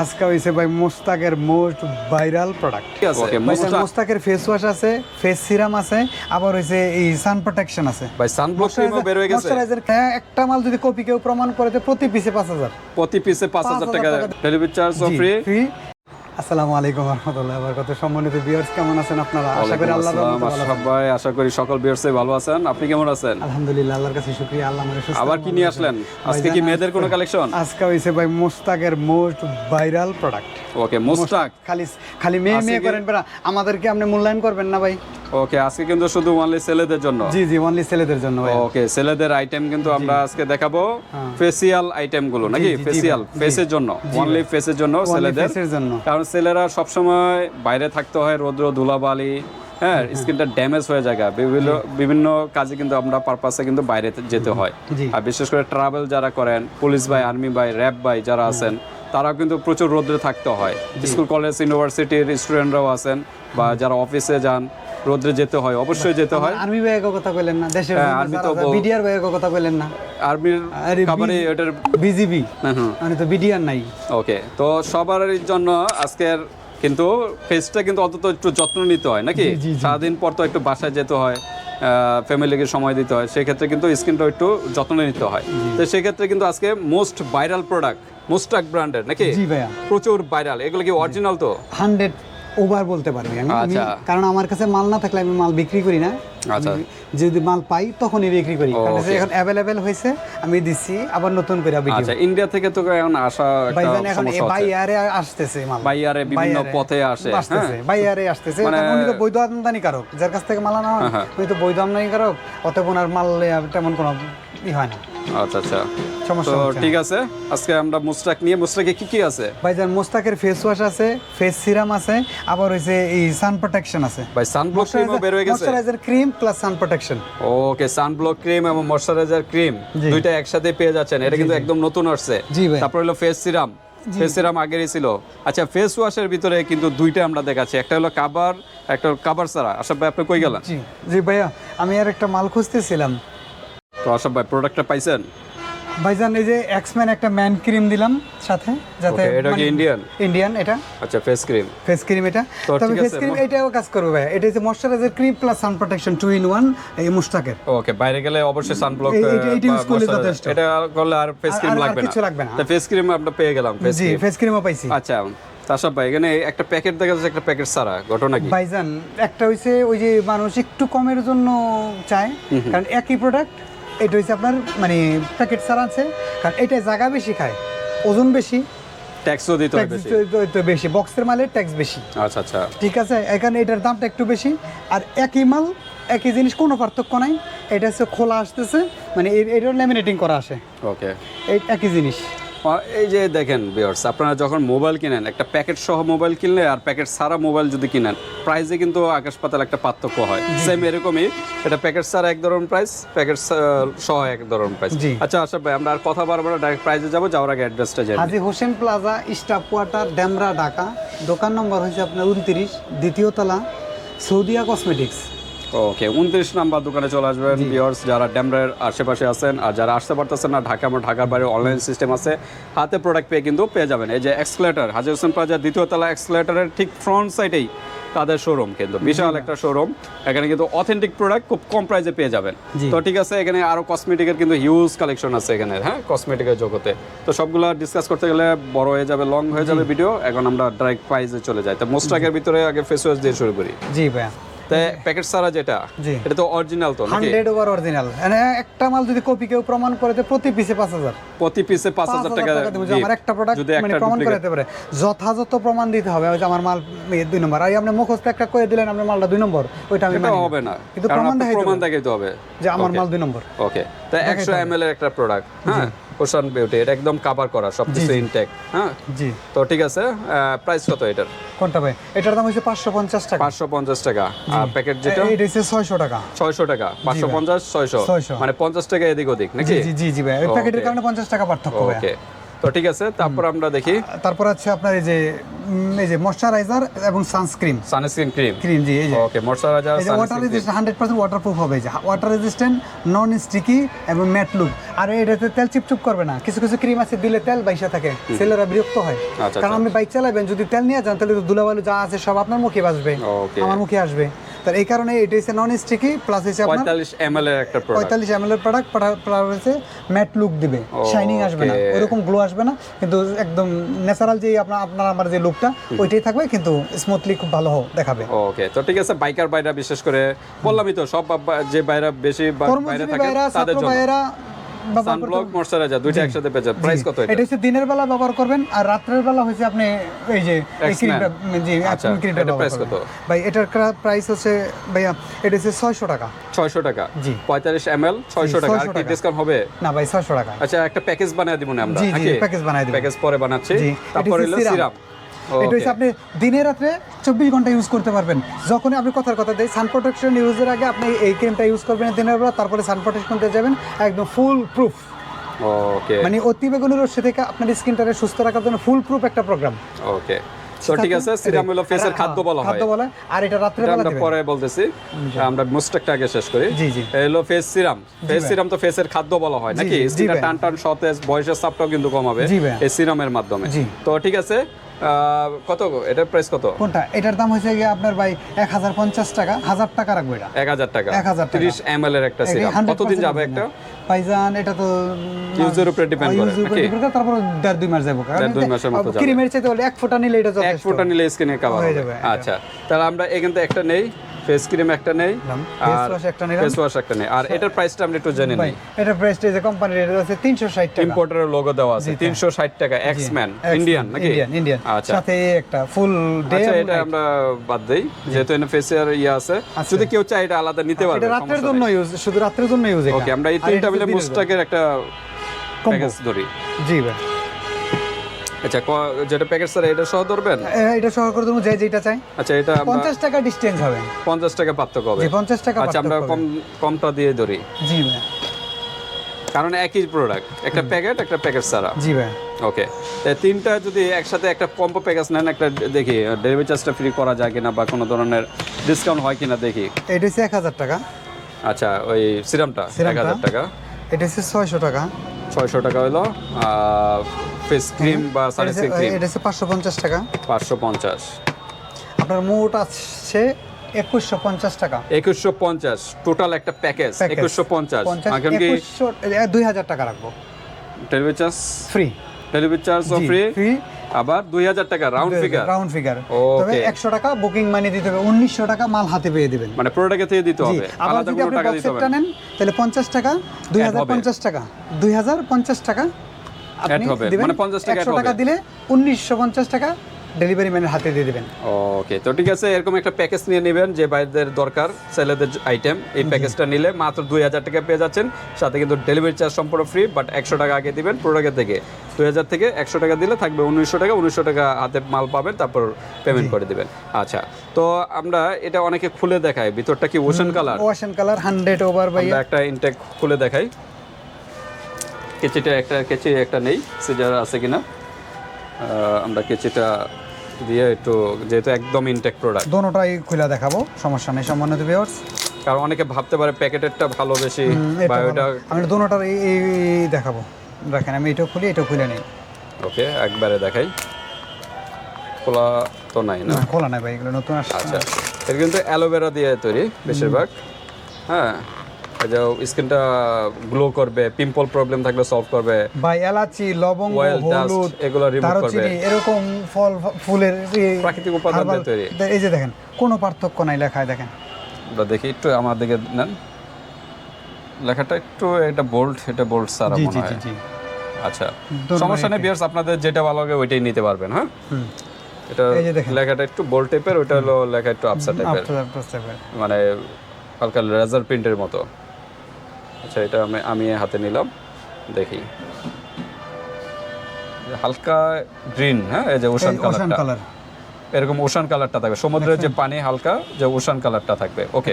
আজকে হইছে ভাই মোস্তাকের মোস্ট ভাইরাল প্রোডাক্ট মোস্তাকের ফেস ওয়াশ আছে ফেস সিরাম আছে আবার হইছে এই সান প্রোটেকশন আছে। ভাই সানব্লক ক্রিমও বের হয়ে গেছে। হ্যাঁ, একটা মাল যদি কপি কেউ প্রমাণ করে যে প্রতি পিসে পাঁচ হাজার। প্রতি পিসে পাঁচ হাজার 5,000 টাকা টাকা ডেলিভারি চার্জ ফ্রি ফ্রি আসসালামু আলাইকুম রহমতুল্লাহ সম্মানিত ভিউয়ার্স কেমন আছেন আপনারা? আশা করি। ভাই আশা করি সকল ভালো আছেন। আপনি কেমন আছেন? আলহামদুলিল্লাহ আল্লাহর কাছে শুকরিয়া আল্লাহ সুস্থ আবার কি নিয়ে আসলেন? আজকে কি মেয়েদের কোনো কালেকশন আজকে হইছে ভাই মোস্তাকের মোস্ট ভাইরাল প্রোডাক্ট ওকে খালি খালি মেয়ে মেয়ে করেন আমাদেরকে আপনি মূল্যায়ন করবেন না ভাই। ওকে আজকে কিন্তু শুধু অনলি ছেলেদের জন্য? জি জি অনলি ছেলেদের জন্য ভাই। ওকে ছেলেদের আইটেম কিন্তু আমরা আজকে দেখাবো হ্যাঁ। ফেসিয়াল আইটেমগুলো নাকি? ফেসিয়াল ফেসের জন্য। অনলি ফেসের জন্য ছেলেদের। ফেসের জন্য। কারণ ছেলেরা সবসময় বাইরে থাকতে হয় রৌদ্র ধুলাবালি হ্যাঁ স্কিনটা ড্যামেজ হয়ে যায় বিভিন্ন বিভিন্ন কাজে কিন্তু আমরা পারপাসে কিন্তু বাইরে যেতে হয়। আর বিশেষ করে ট্রাভেল যারা করেন পুলিশ ভাই আর্মি ভাই র্যাব ভাই যারা আছেন তারাও কিন্তু প্রচুর রোদ্রে থাকতে হয়। স্কুল কলেজ ইউনিভার্সিটির স্টুডেন্টরাও আছেন বা যারা অফিসে যান রোদ্রে যেতে হয় অবশ্যই যেতে হয়। আর্মি ভাইয়ের কথা কইলেন না দেশের হ্যাঁ, army তো বিডিআর ভাইয়ের কথা কইলেন না। আর্মির আরে খাবারে এটার বিজিবি মানে তো বিডিআর নাই। ওকে তো সবার জন্য আজকের কিন্তু ফেসটা কিন্তু অন্তত একটু যত্ন নিতে হয় নাকি। সারাদিন পর তো একটু বাসায় যেতে হয় ফ্যামিলিকে সময় দিতে হয় সেক্ষেত্রে কিন্তু স্কিনটা একটু যত্ন নিতে হয়। তো সেক্ষেত্রে কিন্তু আজকে মোস্ট ভাইরাল প্রোডাক্ট মোস্টাক ব্র্যান্ডের নাকি? জি ভাইয়া। প্রচুর ভাইরাল এগুলো কি অরিজিনাল তো? হান্ড্রেড ওভার বলতে পারবি। আমি আচ্ছা। কারণ আমার কাছে মাল না থাকলে আমি মাল বিক্রি করি না। আচ্ছা। যদি মাল পাই তখনই বিক্রি করি। কারণ. এখন অ্যাভেলেবেল হয়েছে আমি দিচ্ছি আবার নতুন করে বিক্রি আচ্ছা ইন্ডিয়া থেকে তো এখন আসা একটা ভাইজান এখন সমস্যা বাই ইয়ারে আসতেছে মাল। বাইয়ারে বিভিন্ন পথে আসে আসতেছে হ্যাঁ। বাই ইয়ারে আসতেছে। মানে- উনি তো বৈধ আমদানি কারক। যার কাছ থেকে মাল আনা হয় হ্যাঁ, হ্যাঁ। উনি তো বৈধ আমদানি কারক অতএব ওনার মাল তেমন কোনো হয় না। আচ্ছা আচ্ছা। সমস্যা। ঠিক আছে আজকে আমরা মুস্তাক নিয়ে মুস্তাকে কি কি আছে? ভাইজান মোস্তাকের ফেস ওয়াশ আছে ফেস সিরাম আছে আবার হইছে এই সান প্রোটেকশন আছে। ভাই সানব্লক ক্রিমও বের হয়ে গেছে? Moisturiser cream plus sun protection okay sunblock cream এবং ময়শ্চারাইজার ক্রিম দুইটা একসাথে পেয়ে যাচ্ছেন। এটা কিন্তু একদম নতুন আসছে। জি ভাই। তারপর হলো ফেস সিরাম ফেস সিরাম আগেরই ছিল। আচ্ছা ফেস ওয়াশের ভিতরে কিন্তু দুইটা আমরা দেখাচ্ছি। একটা হলো কাবার একটা কাবার সারা আশাব ভাই আপনি কই গেলেন? জি জি ভাইয়া আমি আর একটা মাল খুঁজতেছিলাম। তো আশাব ভাই প্রোডাক্টটা পাইছেন? ভাইজান এই যে এক্সম্যান একটা ম্যান ক্রিম দিলাম সাথে যাতে এটা কি Indian? ইন্ডিয়ান এটা। আচ্ছা ফেস ক্রিম ফেস ক্রিম এটা। তবে ফেস ক্রিম এটাও কাজ করবে ভাই এটা হচ্ছে moisturiser cream plus sun protection two in one এই মুস্তাকের। ওকে বাইরে গেলে অবশ্যই করলে যথেষ্ট। এটা করলে আর ফেস ক্রিম লাগবে না। কিছু লাগবে না। তো ফেস ক্রিম আমরা পেয়ে গেলাম ফেস জি ক্রিম ফেস ক্রিমও পাইছি। আচ্ছা তাসব ভাই এখানে একটা প্যাকেট দেখা যাচ্ছে একটা প্যাকেট সারা ঘটনা কি? ভাইজান একটা হইছে ওই যে মানুষ একটু কমের জন্য চায় কারণ একই প্রোডাক্ট এটা হচ্ছে আপনার মানে প্যাকেট ছাড়া আছে কারণ এটা জায়গা বেশি খায় ওজন বেশি। ট্যাক্সও দিতে হয় বেশি। বেশি বক্সের মালের ট্যাক্স বেশি। আচ্ছা আচ্ছা। ঠিক আছে? এখানে এটার দামটা একটু বেশি আর একই মাল একই জিনিস কোনো পার্থক্য নাই। এটা হচ্ছে খোলা আসতেছে মানে এটার ল্যামিনেটিং করা আসে। ওকে এই একই জিনিস। এই যে দেখেন বিয়ার্স আপনারা যখন মোবাইল কিনেন একটা প্যাকেট সহ মোবাইল কিনলে আর প্যাকেট সারা মোবাইল যদি কিনেন প্রাইসে কিন্তু আকাশ পাতাল একটা পার্থক্য হয়। সেম এরকমই এটা প্যাকেট সারা এক ধরনের প্রাইস প্যাকেট সহ এক ধরনের প্রাইস আচ্ছা আচ্ছা ভাই আমরা আর কথা বারবার ডাইরেক্ট প্রাইসে যাব যাওয়ার আগে অ্যাড্রেসটা জানি Haji Hossain plaza staff quarter Demra Dhaka. দোকান নম্বর হচ্ছে আপনার উনত্রিশ দ্বিতীয় তলা সৌদিয়া কসমেটিক্স। ওকে উনত্রিশ নাম্বার দোকানে চলে আসবেন ভিউয়ার্স যারা ড্যামরের আশেপাশে আছেন আর যারা আসতে পারতেছেন না ঢাকা আমার ঢাকার বাইরে অনলাইন সিস্টেম আছে হাতে প্রোডাক্ট পেয়ে কিন্তু পেয়ে যাবেন। এই যে এক্সকেলেটার হাজি হোসেন প্লাজা দ্বিতীয় তলা এক্সকেলেটারের ঠিক ফ্রন্ট সাইডেই তাদের শোরুম কিন্তু। বিশাল একটা শোরুম এখানে কিন্তু অথেন্টিক প্রোডাক্ট খুব কম প্রাইসে পেয়ে যাবেন। তো ঠিক আছে এখানে আরও কসমেটিকের কিন্তু হিউজ কালেকশন আছে এখানে হ্যাঁ? কসমেটিকের জগতে। তো সবগুলো ডিসকাস করতে গেলে বড় হয়ে যাবে লং হয়ে যাবে ভিডিও এখন আমরা ডাইরেক্ট প্রাইসে চলে যাই। তো মোস্টাকের ভিতরে আগে ফেস ওয়াশ দিয়ে শুরু করি। জি ভাইয়া। প্যাকেট সারা যেটা এটা তো অরিজিনাল তো নাকি? হান্ড্রেড ওভার অরিজিনাল মানে একটা মাল যদি কপি কেউ প্রমাণ করে যে প্রতি পিসে পাঁচ হাজার। প্রতি পিসে পাঁচ হাজার টাকা দেবো আমার একটা প্রোডাক্ট মানে প্রমাণ করাতে পারে। যথাযথ প্রমাণ দিতে হবে ওই যে আমার মাল দুই নম্বর। আর আপনি মুখস্থ একটা করে দিলেন আপনার মালটা দুই নম্বর ওইটা আমি মানি হবে না কিন্তু প্রমাণ দেখাইতে হবে। যে আমার মাল দুই নম্বর। ওকে তাই একশো এম এর একটা প্রোডাক্ট হ্যাঁ? ওশান বিউটি এটা একদম কভার করা সব কিছু ইনটেক হ্যাঁ? জি। তো ঠিক আছে প্রাইস কত এটার? কোনটা ভাই? এটার দাম হচ্ছে পাঁচশো পঞ্চাশ টাকা। পাঁচশো পঞ্চাশ টাকা। আর প্যাকেট যেটা? এটা হচ্ছে ছয়শো টাকা। ছয়শো টাকা পাঁচশো পঞ্চাশ ছয়শো। 600 মানে পঞ্চাশ টাকা এদিক ওদিক নাকি? জি জি জি ভাই। ওই প্যাকেটের কারণে পঞ্চাশ টাকা পার্থক্য ভাই ওকে তো ঠিক আছে তারপর আমরা দেখি। তারপর আছে আপনার এই যে এই যে ময়শ্চারাইজার এবং সানস্ক্রিন সানস্ক্রিন ক্রিম ক্রিম জি এই যে। Okay moisturiser water resistant hundred percent waterproof হবে যে। ওয়াটার রেজিস্ট্যান্ট নন স্টিকি এবং ম্যাট লুক আর এটাতে তেল চিপচুপ করবে না। কিছু কিছু ক্রিম আছে দিলে তেল বাইসা থাকে। ছেলেরা বিরক্ত হয়। আচ্ছা, কারণ আপনি বাইক চালাবেন যদি তেল নিয়ে যান তাহলে তো ধুলাবালু যা আছে সব আপনার মুখে বাসবে. আমার মুখে আসবে। তার এই কারণে এটা হচ্ছে নন স্টিকি প্লাস হচ্ছে আপনার 45 ml এর একটা প্রোডাক্ট 45 ml এর প্রোডাক্ট হচ্ছে ম্যাট লুক দিবে। শাইনিং আসবে না। এরকম গ্লো আসবে না। কিন্তু একদম ন্যাচারাল যে আপনার আপনার আমার যে লুকটা ওইটাই থাকবে কিন্তু স্মুথলি খুব ভালো দেখাবে। ওকে তো ঠিক আছে বাইকার বাইরা বিশেষ করে বললামই তো সব যে বাইরা বেশি বাইরা থাকে তাদের জন্য। সানব্লক ময়শ্চারাইজার দুইটা একসাথে পেয়ে যাবেন প্রাইস কত এটা? এটা হচ্ছে দিনের বেলা ব্যবহার করবেন আর রাত্রের বেলা হচ্ছে আপনি এই যে এই ক্রিমটা জি আচ্ছা, price করবেন। কত? ভাই এটার প্রাইস হচ্ছে ভাইয়া এটা হচ্ছে ছয়শো টাকা। ছয়শো টাকা? জি। পঁয়তাল্লিশ এম এল ছয়শো টাকা। আর কি ডিসকাউন্ট হবে? না ভাই ছয়শো টাকা। আচ্ছা একটা প্যাকেজ বানিয়ে দিব না আমরা জি, জি, নাকি? বানায় দিব। প্যাকেজ পরে বানাচ্ছি। তারপর এটা হলো সিরাপ এটা হচ্ছে আপনি দিনে রাত্রে চব্বিশ ঘণ্টা ইউজ করতে পারবেন। যখনই আপনি কথার কথা দেয় সান প্রোটেকশন ইউজের আগে আপনি এই ক্রিমটা ইউজ করবেন দিনের বেলা তারপরে সান প্রোটেকশন দিয়ে যাবেন একদম ফুল প্রুফ ওকে মানে অতি বেগুনি রশ্মি থেকে আপনার স্কিনটাকে সুস্থ রাখার জন্য ফুল প্রুফ একটা প্রোগ্রাম ওকে তো ঠিক আছে সিরাম হলো ফেসের খাদ্য বলা হয়। খাদ্য বলা আর এটা রাত্রে বেলা আমরা পরে বলতেছি। আমরা মুস্টেকটা আগে শেষ করি। জি, জি। হলো ফেস সিরাম ফেস সিরাম তো ফেসের খাদ্য বলা হয় নাকি? স্কিনটা টান টান সতেজ বয়সের চাপটাও কিন্তু কমাবে। এই সিরামের মাধ্যমে। তো ঠিক আছে কত? এটার প্রাইস কত? কোনটা? এটার দাম হয়েছে গিয়ে আপনার ভাই এক হাজার পঞ্চাশ টাকা হাজার টাকা রাখব এটা এক হাজার টাকা। 1000 টাকা। তিরিশ এম এর একটা কতদিন যাবে একটা? ভাইজান এটা তো এর উপরে ডিপেন্ড করে, নাকি? তারপর দেড় দুই মাস যাব। দেড় দুই মাসের মতো যাবে। ক্রিমের চাইতে হলে এক ফোঁটা নিলে এটা এক ফোঁটা নিলে স্কিনে কাভার হয়ে যাবে, আচ্ছা। তাহলে আমরা এখান থেকে একটা নেই। ফেস ক্রিম একটা নেই নিলাম। আর একটা নিলাম। ফেস ওয়াশ একটা নেই। আর এটার প্রাইসটা আমরা একটু জেনে নিই। এটা প্রেস্টিজ কোম্পানির রেট আছে তিনশো ষাট টাকা। ইম্পোর্টারের লোগো দেওয়া আছে জি, হ্যাঁ। তিনশো ষাট টাকা এক্স ম্যান ইন্ডিয়ান নাকি? ইন্ডিয়ান ইন্ডিয়ান আচ্ছা। সাথে একটা ফুল ডে আচ্ছা এটা আমরা বাদ দেই যেহেতু এনে ফেসিয়ার ইয়ে আছে। আচ্ছা। যদি কেউ চায় এটা আলাদা নিতে পারবে এটা রাত্রের জন্য ইউজ শুধু রাত্রের জন্য ইউজ এটা। ওকে আমরা এই তিনটা মিলে একটা। প্যাকেজ ধরি। জি ভাই। আচ্ছা যেটা প্যাকেজ স্যার এটা সহ ধরবেন? এটা সহ করে দেবো যে যেটা চাই। আচ্ছা এটা আমরা পঞ্চাশ টাকা ডিস্টেন্স হবে। পঞ্চাশ টাকা পার্থক্য হবে। জি পঞ্চাশ টাকা আচ্ছা আমরা কম কমটা দিয়ে ধরি। জি ভাই কারণ একই প্রোডাক্ট একটা প্যাকেট একটা প্যাকেট ছাড়া। জি ভাই ওকে তিনটা যদি একসাথে একটা কম্পো প্যাকেজ নেন একটা দেখি ডেলিভারি চার্জটা ফ্রি করা যায় কিনা বা কোনো ধরনের ডিসকাউন্ট হয় কিনা দেখি। এটা হচ্ছে এক হাজার টাকা। আচ্ছা ওই সিরামটা এক হাজার টাকা। এটা হচ্ছে ছয়শো টাকা। ছয়শো টাকা হলো ফেস ক্রিম বা সানস্ক্রিন ক্রিম এটা হচ্ছে পাঁচশো পঞ্চাশ টাকা। পাঁচশো পঞ্চাশ। আপনার মোট আছে একুশশো পঞ্চাশ টাকা। একুশশো পঞ্চাশ টোটাল একটা প্যাকেজ একুশশো পঞ্চাশ। দুই হাজার টাকা রাখব। ডেলিভারি চার্জ ফ্রি ডেলিভারি চার্জও ফ্রি ফ্রি আবার দুই হাজার টাকা রাউন্ড ফিগার রাউন্ড ফিগার তবে একশো টাকা বুকিং মানি দিতে হবে উনিশশো টাকা মাল হাতে পেয়ে দিবেন। মানে প্রোডাক্টে থেকে দিতে হবে। আলাদা কোনো টাকা দিতে হবে তাহলে পঞ্চাশ টাকা দুই হাজার পঞ্চাশ টাকা দুই হাজার পঞ্চাশ টাকা আপনি। দিবেন। মানে 50 টাকা add একশো টাকা দিলে উনিশশো পঞ্চাশ টাকা ডেলিভারি ম্যানের হাতে দিয়ে দেবেন। ওকে তো ঠিক আছে এরকম একটা প্যাকেজ নিয়ে নেবেন যে বাইরের দরকার ছেলেদের আইটেম এই প্যাকেজটা নিলে মাত্র দুই হাজার টাকা পেয়ে যাচ্ছেন। সাথে কিন্তু ডেলিভারি চার্জ সম্পূর্ণ ফ্রি বাট একশো টাকা আগে দিবেন প্রোডাক্টের থেকে। দুই হাজার থেকে একশো টাকা দিলে থাকবে উনিশশো টাকা উনিশশো টাকা হাতে মাল পাবেন তারপর পেমেন্ট করে দিবেন। আচ্ছা তো আমরা এটা অনেকে খুলে দেখাই ভিতরটা কি ওশান কালার ওয়াশন কালার হান্ড্রেড ওভার বাই একটা ইনটেক খুলে দেখাই। কেচিটা একটা কেচি একটা নেই সিজার আছে কিনা? আমরা কেচিটা দিয়ে একটু যেহেতু একদম ইনটেক প্রোডাক্ট দোনোটাই খুলে দেখাবো সমস্যা নেই সম্মানিত ভিউয়ার্স কারণ অনেকে ভাবতে পারে প্যাকেটেরটা ভালো বেশি বা ওইটা আমি দোনোটার এই দেখাবো। দেখেন আমি এটাও খুলি এটাও খুলে নেই। ওকে একবারে দেখাই। খোলা তো নাই না? খোলা নাই ভাই এগুলো নতুন আসছে। আচ্ছা। এটা কিন্তু অ্যালোভেরা দিয়ে তৈরি বেশিরভাগ। হ্যাঁ। যে স্কিনটা গ্লো করবে পিম্পল প্রবলেম থাকলে সলভ করবে। ভাই এলাচি লবঙ্গ হলুদ এগুলো remove দারুচিনি এরকম ফল ফুলের প্রাকৃতিক উপাদান দিয়ে তৈরি। এই যে দেখেন কোনো পার্থক্য নাই লেখায় দেখেন। দেখি একটু আমার দিকে নেন। লেখাটা একটু এটা বোল্ড এটা বোল্ড সারা মনে হয়। আচ্ছা। সমস্যা নেই বিয়ার্স আপনাদের যেটা ভালো লাগে ওইটাই নিতে পারবেন হ্যাঁ? এটা। লেখাটা একটু বোল্ড টাইপের ওটা হলো লেখা একটু আপসা টাইপের মানে হালকা লেজার প্রিন্টের মতো। আচ্ছা এটা আমি আমি হাতে নিলাম দেখি। হালকা গ্রিন হ্যাঁ এই যে ওশান কালার। এরকম ওশান কালারটা থাকবে। সমুদ্রের যে পানি হালকা যে ওশান কালারটা থাকবে। ওকে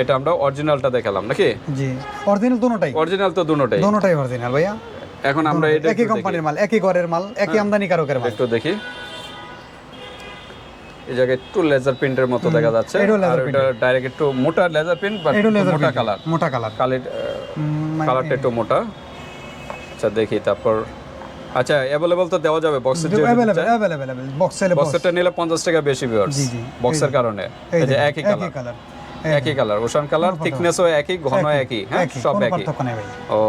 এটা আমরা অরিজিনালটা দেখালাম নাকি? জি অরিজিনাল দোনোটাই অরিজিনাল তো দুটোটাই। দোনোটাই অরিজিনাল ভাইয়া। এখন আমরা এটা একই কোম্পানির মাল একই ঘরের মাল একই আমদানি কারকের মাল। একটু দেখি। এই জায়গায় একটু লেজার প্রিন্টের মতো দেখা যাচ্ছে। আর এটা ডাইরেক্ট একটু মোটা লেজার প্রিন্ট বাট মোটা কালার মোটা কালার কালির কালারটা একটু মোটা। আচ্ছা দেখি তারপর। আচ্ছা অ্যাভেলেবল তো দেওয়া যাবে বক্সের যে অ্যাভেলেবেল অ্যাভেলেবেল বক্স চাইলে বক্স বক্সেরটা নিলে পঞ্চাশ টাকা বেশি ভিউয়ার্স জি, জি। বক্সের কারণে। এই যে একই কালার একই কালার একই। কালার ওশান কালার থিকনেসও একই ঘন একই হ্যাঁ? সব একই।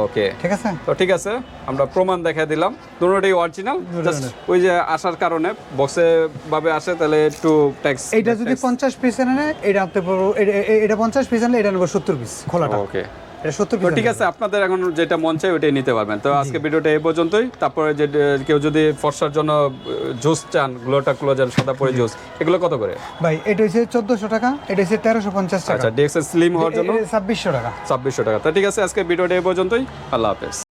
ওকে ঠিক আছে? তো ঠিক আছে আমরা প্রমাণ দেখা দিলাম। দুটোটাই অরিজিনাল জাস্ট ওই যে আসার কারণে বক্সে ভাবে আসে তাহলে একটু ট্যাক্স এইটা যদি পঞ্চাশ পিস এনে এটা এ- এটা পঞ্চাশ পিস আনলে এটা নেব সত্তর পিস খোলাটা। ওকে এটা ঠিক আছে আপনাদের এখন যেটা মন চাই ওইটাই নিতে পারবেন। তো আজকে ভিডিওটা এই পর্যন্তই। তারপরে যে কেউ যদি ফর্সার জন্য জুস চান গ্লোটা ক্লোজার সাদা পরে জুস এগুলো কত করে? ভাই এটা হচ্ছে চোদ্দশো টাকা এটা হচ্ছে তেরোশো পঞ্চাশ টাকা। আচ্ছা ডিএক্স স্লিম হওয়ার জন্য? ছাব্বিশশো টাকা। ছাব্বিশশো টাকা। তো ঠিক আছে আজকে ভিডিওটা এই পর্যন্তই। আল্লাহ হাফেজ।